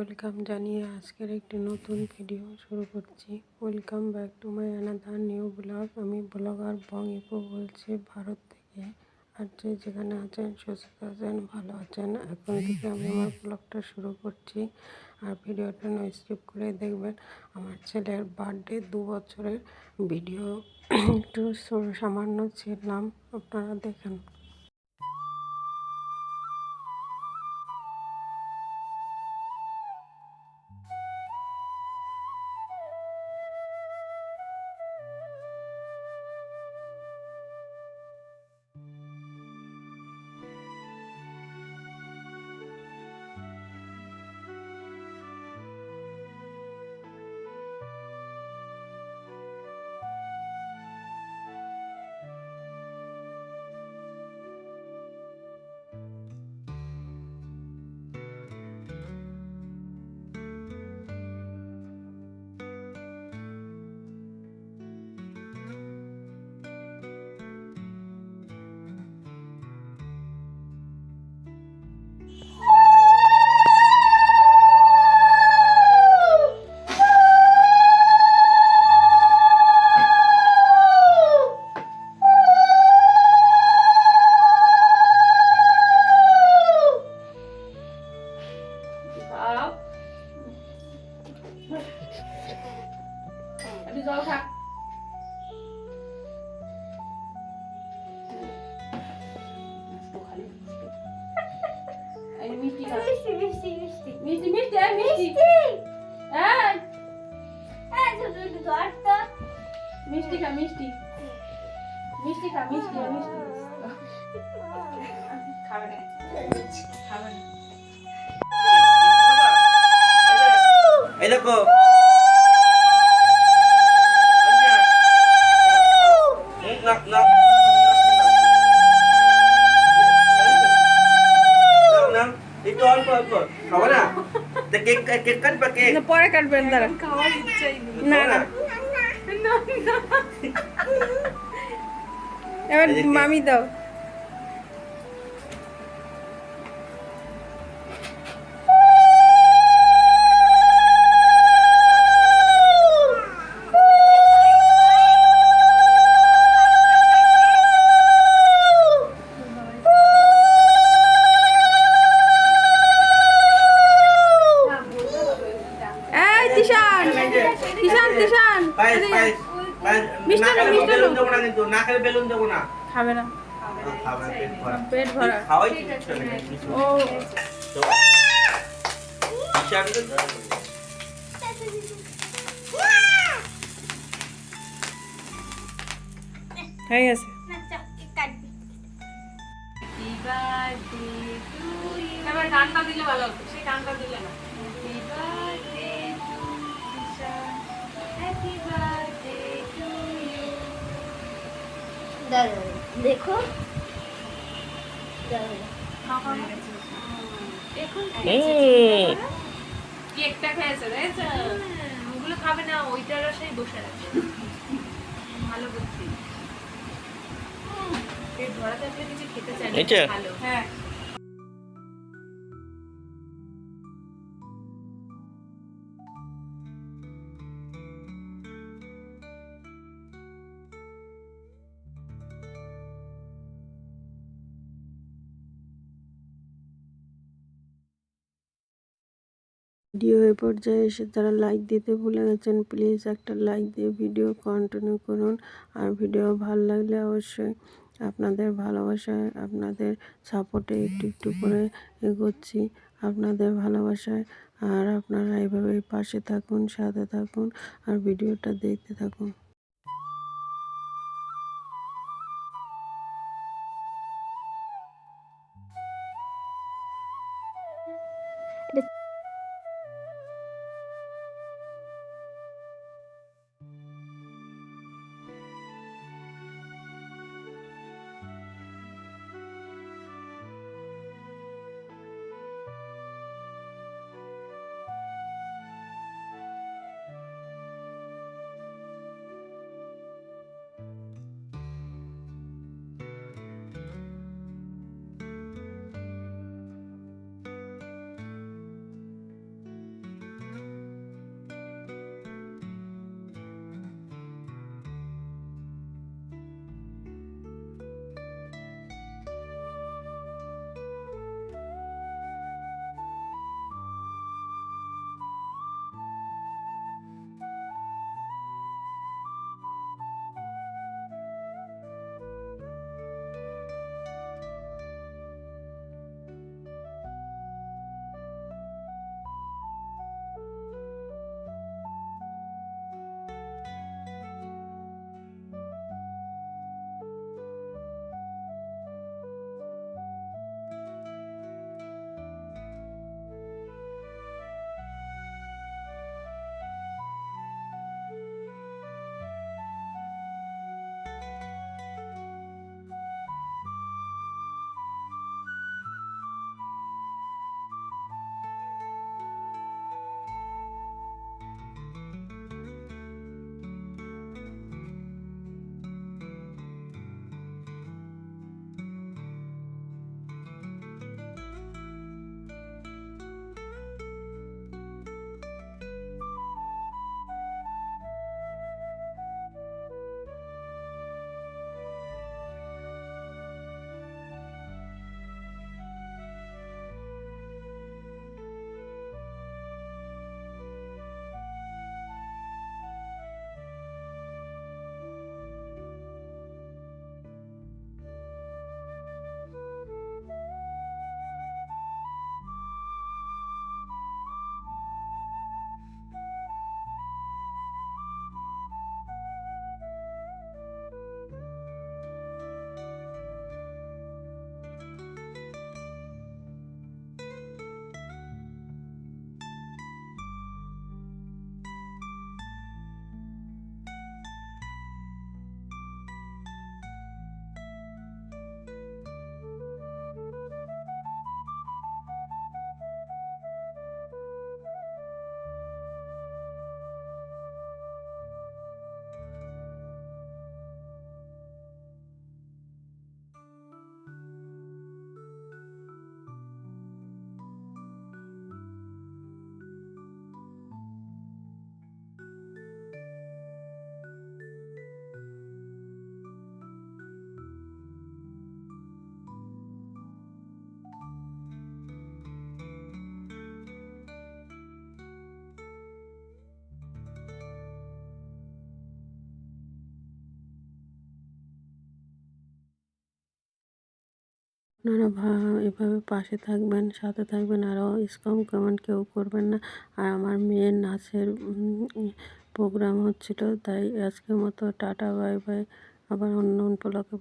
Welcome জানিয়ে আজকের একটি নতুন ভিডিও শুরু করছি। Welcome back to my another new blog. আমি ব্লগার বং ইপো বলছি, ভারত থেকে। আর যে যেখানে আছেন, সুস্থ আছেন, ভালো আছেন, এখন থেকে আমি আমার ব্লগটা শুরু করছি। আর ভিডিওটা নো স্কিপ করে দেখবেন। আমার ছেলের বার্থডে দু বছরের ভিডিও। একটু সামান্য ছিলাম, আপনারা দেখেন। একটু জল খা মিষ্টি মিষ্টি মিষ্টি মিষ্টি। মিষ্টি মিষ্টি মিষ্টি। তো মিষ্টি খা মিষ্টি। মিষ্টি খা মিষ্টি মিষ্টি। খাবে না। খাবে না। এই দেখো না না না একটু অল্প অল্প খাব না তা কেক কেক কাটবা কেক পরে কাটবেন তারা না না এবার এই যে কি? মামি দাও তিশান তিশান পায়েস পায়েস পায়েস মিষ্টি না আলু, খেলে মিষ্টি আলু। বেলুন দেবো না কিন্তু না খেলে বেলুন দেবো না। খাবে না। পেট ভরা। খাওয়াই ও। হয়ে গেছে। এবার গানটা দিলে ভালো হতো সেই গানটা দিলে না। দেখো। কেকটা খেয়েছে দেখেছ ওগুলো খাবে না ওইটার আশাই বসে আছে ভালো বুদ্ধি পেট ভরা থাকলে কিছু খেতে চাই ভালো। হ্যাঁ। ভিডিও এ পর্যায়ে এসে তারা লাইক দিতে ভুলে গেছেন। প্লিজ একটা লাইক দিয়ে ভিডিও কন্টিনিউ করুন। আর ভিডিও ভালো লাগলে অবশ্যই আপনাদের ভালোবাসায়, আপনাদের সাপোর্টে একটু একটু করে এগোচ্ছি। আপনাদের ভালোবাসায় আর আপনারা এভাবেই পাশে থাকুন, সাথে থাকুন, আর ভিডিওটা দেখতে থাকুন। আপনারা এভাবে পাশে থাকবেন, সাথে থাকবেন আরও ইসকম কমেন্ট কেউ করবেন না। আর আমার মেয়ের নাচের প্রোগ্রাম হচ্ছিল, তাই আজকের মতো টাটা, বাই বাই। আবার অন্য ব্লগে